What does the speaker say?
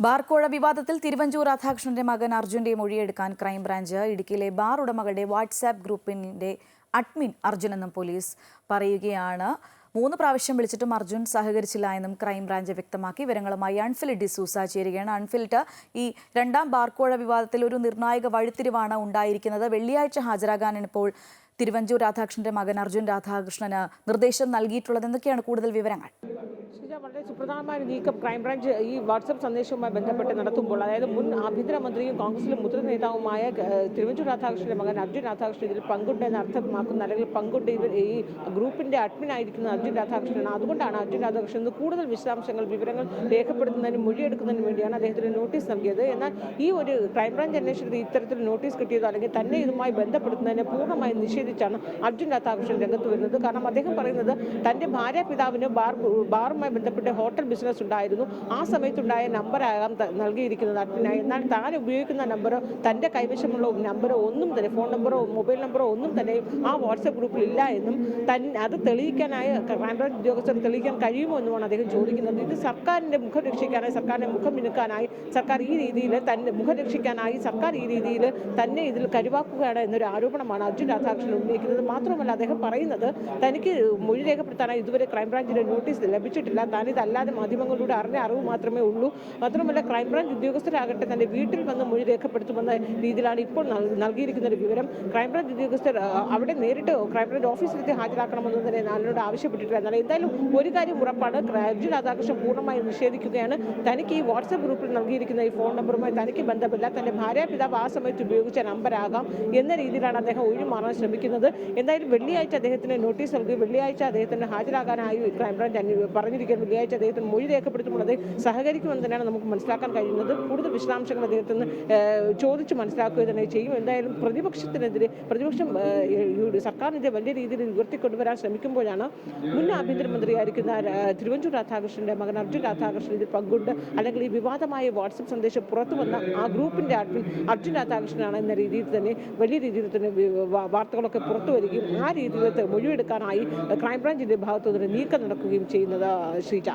ബാർക്കോഴ വിവാദത്തിൽ തിരുവഞ്ചൂർ രാധാകൃഷ്ണന്റെ മകൻ അർജുന്റെ മൊഴിയെടുക്കാൻ ക്രൈംബ്രാഞ്ച് ഇടുക്കിയിലെ ബാർ ഉടമകളുടെ വാട്സാപ്പ് ഗ്രൂപ്പിന്റെ അഡ്മിൻ അർജുനെന്നും പോലീസ് പറയുകയാണ്. മൂന്ന് പ്രാവശ്യം വിളിച്ചിട്ടും അർജുൻ സഹകരിച്ചില്ല എന്നും ക്രൈംബ്രാഞ്ച് വ്യക്തമാക്കി. വിവരങ്ങളുമായി അൺഫിൽ ഡിസൂസ ചേരുകയാണ്. അൺഫിൽട്ട് ഈ രണ്ടാം ബാർക്കോഴ വിവാദത്തിൽ ഒരു നിർണായക വഴിത്തിരിവാണ് ഉണ്ടായിരിക്കുന്നത്. വെള്ളിയാഴ്ച ഹാജരാകാനിപ്പോൾ തിരുവഞ്ചൂർ രാധാകൃഷ്ണന്റെ മകൻ അർജുൻ രാധാകൃഷ്ണന് നിർദ്ദേശം നൽകിയിട്ടുള്ളത് എന്തൊക്കെയാണ് കൂടുതൽ വിവരങ്ങൾ? വളരെ സുപ്രധാനമായ നീക്കം ക്രൈംബ്രാഞ്ച് ഈ വാട്സപ്പ് സന്ദേശവുമായി ബന്ധപ്പെട്ട് നടത്തുമ്പോൾ അതായത് മുൻ ആഭ്യന്തരമന്ത്രിയും കോൺഗ്രസിലെ മുതിർന്ന നേതാവുമായ തിരുവഞ്ചൂർ രാധാകൃഷ്ണന്റെ മകൻ അർജുൻ രാധാകൃഷ്ണൻ ഇതിൽ പങ്കുണ്ട് എന്ന് അർത്ഥമാക്കുന്ന അല്ലെങ്കിൽ പങ്കുണ്ട് ഇവർ ഈ ഗ്രൂപ്പിന്റെ അഡ്മിൻ ആയിരിക്കുന്ന അർജുൻ രാധാകൃഷ്ണൻ അതുകൊണ്ടാണ് അർജുൻ രാധാകൃഷ്ണൻ ഇന്ന് കൂടുതൽ വിശദാംശങ്ങൾ വിവരങ്ങൾ രേഖപ്പെടുത്തുന്നതിനും മൊഴിയെടുക്കുന്നതിന് വേണ്ടിയാണ് അദ്ദേഹത്തിന് നോട്ടീസ് നൽകിയത്. എന്നാൽ ഈ ഒരു ക്രൈംബ്രാഞ്ച് അന്വേഷണത്തിൽ ഇത്തരത്തിൽ നോട്ടീസ് കിട്ടിയതോ അല്ലെങ്കിൽ തന്നെ ഇതുമായി ബന്ധപ്പെടുത്തുന്നതിനെ പൂർണമായി നിഷേധിച്ചാണ് അർജുൻ രാധാകൃഷ്ണൻ രംഗത്ത് വരുന്നത്. കാരണം അദ്ദേഹം പറയുന്നത് തന്റെ ഭാര്യ പിതാവിന് ബാർ ബാറുമായി ബന്ധപ്പെട്ട് ഹോട്ടൽ ബിസിനസ് ഉണ്ടായിരുന്നു. ആ സമയത്തുണ്ടായ നമ്പർ ആകാം നൽകിയിരിക്കുന്നത് അർജുനായി എന്നാൽ താൻ ഉപയോഗിക്കുന്ന നമ്പർ തന്റെ കൈവശമുള്ള നമ്പറോ ഒന്നും തന്നെ ഫോൺ നമ്പറോ മൊബൈൽ നമ്പറോ ഒന്നും തന്നെ ആ വാട്സപ്പ് ഗ്രൂപ്പിൽ ഇല്ല എന്നും തൻ അത് തെളിയിക്കാനായി ക്രൈംബ്രാഞ്ച് ഉദ്യോഗസ്ഥർ തെളിയിക്കാൻ കഴിയുമോ എന്നുമാണ് അദ്ദേഹം ചോദിക്കുന്നത്. ഇത് സർക്കാരിന്റെ മുഖം രക്ഷിക്കാനായി സർക്കാരിന്റെ മുഖം മിനുക്കാനായി സർക്കാർ ഈ രീതിയിൽ തന്റെ മുഖം രക്ഷിക്കാനായി സർക്കാർ ഈ രീതിയിൽ തന്നെ ഇതിൽ കരുവാക്കുകയാണ് എന്നൊരു ആരോപണമാണ് അർജുൻ രാധാകൃഷ്ണൻ ഉന്നയിക്കുന്നത് മാത്രമല്ല അദ്ദേഹം പറയുന്നത് തനിക്ക് മൊഴി രേഖപ്പെടുത്താനായി ഇതുവരെ ക്രൈംബ്രാഞ്ചിന്റെ നോട്ടീസ് ലഭിച്ചിട്ടില്ല. താനിതല്ലാതെ മാധ്യമങ്ങളിലൂടെ അറിഞ്ഞ അറിവ് മാത്രമേ ഉള്ളൂ. മാത്രമല്ല ക്രൈംബ്രാഞ്ച് ഉദ്യോഗസ്ഥരാകട്ടെ തന്റെ വീട്ടിൽ വന്ന് മൊഴി രേഖപ്പെടുത്തുമെന്ന രീതിയിലാണ് ഇപ്പോൾ നൽ- നൽകിയിരിക്കുന്ന ഒരു വിവരം. ക്രൈംബ്രാഞ്ച് ഉദ്യോഗസ്ഥർ അവിടെ നേരിട്ട് ക്രൈംബ്രാഞ്ച് ഓഫീസിലെത്തി ഹാജരാക്കണമെന്ന് തന്നെ നാലിനോട് ആവശ്യപ്പെട്ടിട്ടില്ല. എന്നാൽ എന്തായാലും ഒരു കാര്യം ഉറപ്പാണ്. അർജുൻ രാധാകൃഷ്ണൻ പൂർണമായും നിഷേധിക്കുകയാണ്. തനിക്ക് ഈ വാട്സപ്പ് ഗ്രൂപ്പിൽ നൽകിയിരിക്കുന്ന ഈ ഫോൺ നമ്പറുമായി തനിക്ക് ബന്ധമില്ല. തന്റെ ഭാര്യ പിതാവ് ആ സമയത്ത് ഉപയോഗിച്ച നമ്പരാകാം എന്ന രീതിയിലാണ് അദ്ദേഹം ഒഴിമാറാൻ മാറാൻ ശ്രമിക്കുന്നത് എന്തായാലും വെള്ളിയാഴ്ച അദ്ദേഹത്തിന് നോട്ടീസ് നൽകി വെള്ളിയാഴ്ച അദ്ദേഹത്തിന് ഹാജരാകാനായി ക്രൈംബ്രാഞ്ച് പറഞ്ഞിരിക്കുന്നത് വെള്ളിയാഴ്ച അദ്ദേഹത്തിന് മൊഴി രേഖപ്പെടുത്തുമ്പോൾ അത് സഹകരിക്കുമെന്ന് തന്നെയാണ് നമുക്ക് മനസ്സിലാക്കാൻ കഴിയുന്നത്. കൂടുതൽ വിശദാംശങ്ങൾ അദ്ദേഹത്തിന് ചോദിച്ച് മനസ്സിലാക്കുക തന്നെ ചെയ്യും. എന്തായാലും പ്രതിപക്ഷത്തിനെതിരെ പ്രതിപക്ഷം സർക്കാരിനെതിരെ വലിയ രീതിയിൽ ഉയർത്തിക്കൊണ്ടുവരാൻ ശ്രമിക്കുമ്പോഴാണ് മുൻ ആഭ്യന്തരമന്ത്രിയായിരിക്കുന്ന തിരുവഞ്ചൂർ രാധാകൃഷ്ണന്റെ മകൻ അർജുൻ രാധാകൃഷ്ണൻ ഇതിൽ പങ്കുണ്ട്. അല്ലെങ്കിൽ ഈ വിവാദമായ വാട്സപ്പ് സന്ദേശം പുറത്തു വന്ന ആ ഗ്രൂപ്പിന്റെ അഡ്മിൻ അർജുൻ രാധാകൃഷ്ണനാണ് എന്ന രീതിയിൽ തന്നെ വലിയ രീതിയിൽ തന്നെ വി- വാർത്തകളൊക്കെ പുറത്തു വരികയും ആ രീതിയിൽ മൊഴിയെടുക്കാനായി ക്രൈംബ്രാഞ്ചിന്റെ ഭാഗത്തു നിന്ന് നീക്കം നടക്കുകയും ചെയ്യുന്നത് ശ്രീജ.